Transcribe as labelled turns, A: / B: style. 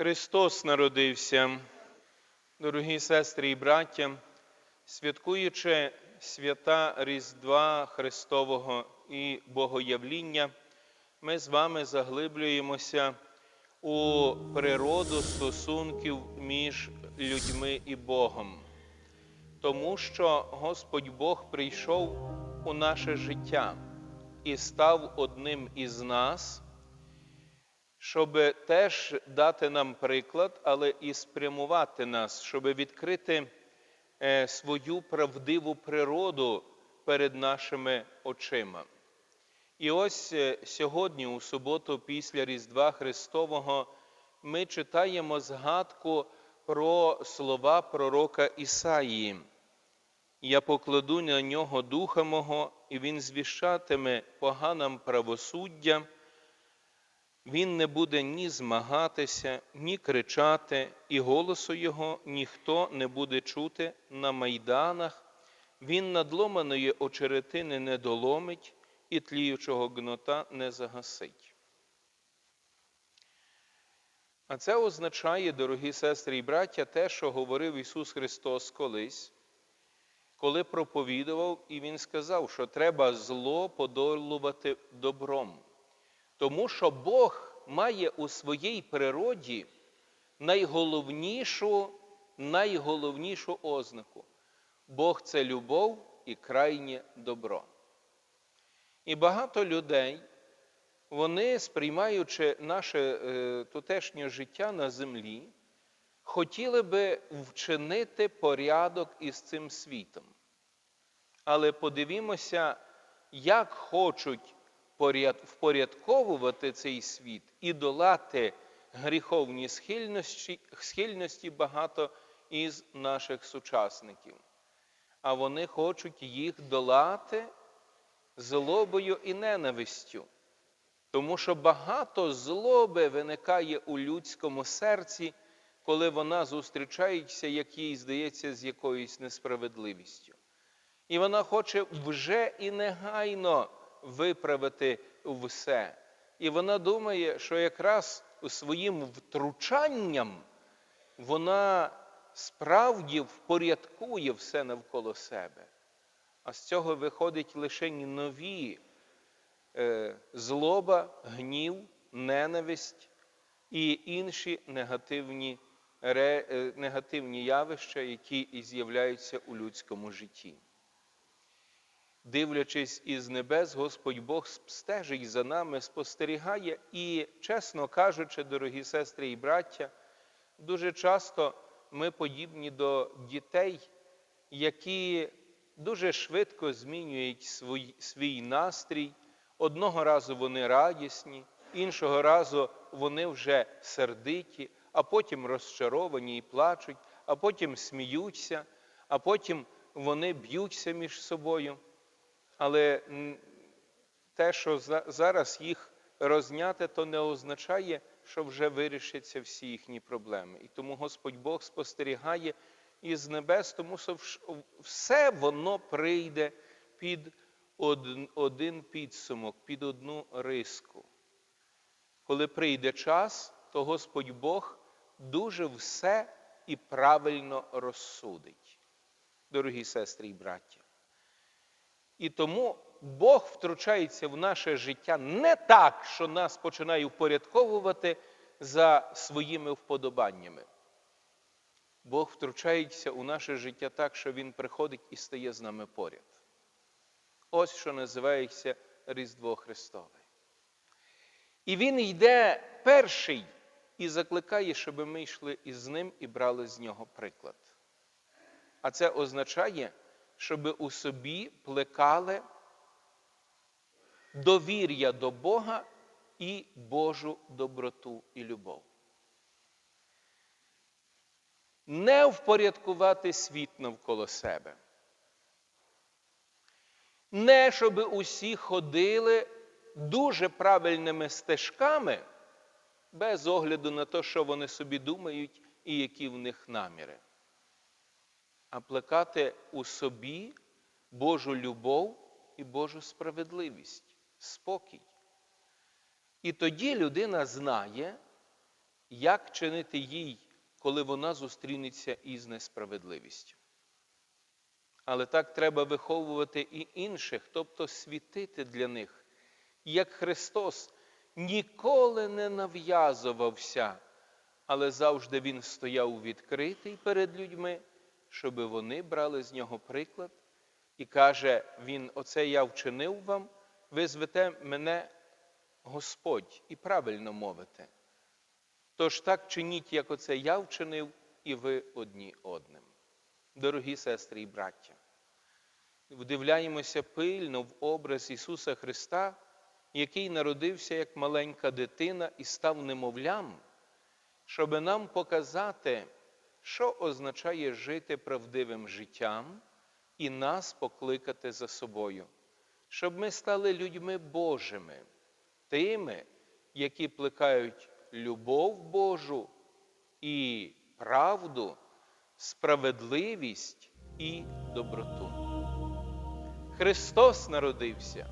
A: Христос народився, дорогі сестри і браття, святкуючи свята Різдва Христового і Богоявління, ми з вами заглиблюємося у природу стосунків між людьми і Богом, тому що Господь Бог прийшов у наше життя і став одним із нас щоб теж дати нам приклад, але і спрямувати нас, щоб відкрити е, свою правдиву природу перед нашими очима. І ось е, сьогодні, у суботу, після Різдва Христового, ми читаємо згадку про слова пророка Ісаїї. Я покладу на нього духа мого, і він звіщатиме поганам правосуддя. Він не буде ні змагатися, ні кричати, і голосу його ніхто не буде чути на майданах. Він надломаної очеретини не доломить і тліючого гнота не загасить. А це означає, дорогі сестри і браття, те, що говорив Ісус Христос колись, коли проповідував, і Він сказав, що треба зло подолувати добром. Тому що Бог має у своїй природі найголовнішу, найголовнішу ознаку. Бог це любов і крайнє добро. І багато людей, вони, сприймаючи наше е, тутешнє життя на землі, хотіли би вчинити порядок із цим світом. Але подивімося, як хочуть впорядковувати цей світ і долати гріховні схильності, схильності багато із наших сучасників. А вони хочуть їх долати злобою і ненавистю. Тому що багато злоби виникає у людському серці, коли вона зустрічається, як їй здається, з якоюсь несправедливістю. І вона хоче вже і негайно виправити все. І вона думає, що якраз своїм втручанням вона справді впорядкує все навколо себе. А з цього виходить лише нові е, злоба, гнів, ненависть і інші негативні, е, негативні явища, які і з'являються у людському житті. Дивлячись із небес, Господь Бог стежить за нами, спостерігає і, чесно кажучи, дорогі сестри і браття, дуже часто ми подібні до дітей, які дуже швидко змінюють свій, свій настрій. Одного разу вони радісні, іншого разу вони вже сердиті, а потім розчаровані і плачуть, а потім сміються, а потім вони б'ються між собою але те, що зараз їх розняти, то не означає, що вже вирішаться всі їхні проблеми. І тому Господь Бог спостерігає із небес, тому що все воно прийде під один підсумок, під одну риску. Коли прийде час, то Господь Бог дуже все і правильно розсудить. Дорогі сестри і браття. І тому Бог втручається в наше життя не так, що нас починає упорядковувати за своїми вподобаннями. Бог втручається у наше життя так, що Він приходить і стає з нами поряд. Ось що називається Різдво Христове. І Він йде перший і закликає, щоб ми йшли із ним і брали з нього приклад. А це означає, щоб у собі плекали довір'я до Бога і Божу доброту і любов. Не впорядкувати світ навколо себе. Не щоб усі ходили дуже правильними стежками, без огляду на те, що вони собі думають і які в них наміри а плекати у собі Божу любов і Божу справедливість, спокій. І тоді людина знає, як чинити їй, коли вона зустрінеться із несправедливістю. Але так треба виховувати і інших, тобто світити для них, як Христос ніколи не нав'язувався, але завжди Він стояв відкритий перед людьми, щоб вони брали з нього приклад і каже Він: Оце я вчинив вам, ви звете мене Господь і правильно мовите. Тож так чиніть, як оце я вчинив, і ви одні одним. Дорогі сестри і браття, вдивляємося пильно в образ Ісуса Христа, який народився як маленька дитина і став немовлям, щоб нам показати, що означає жити правдивим життям і нас покликати за собою, щоб ми стали людьми Божими, тими, які плекають любов Божу і правду, справедливість і доброту. Христос народився.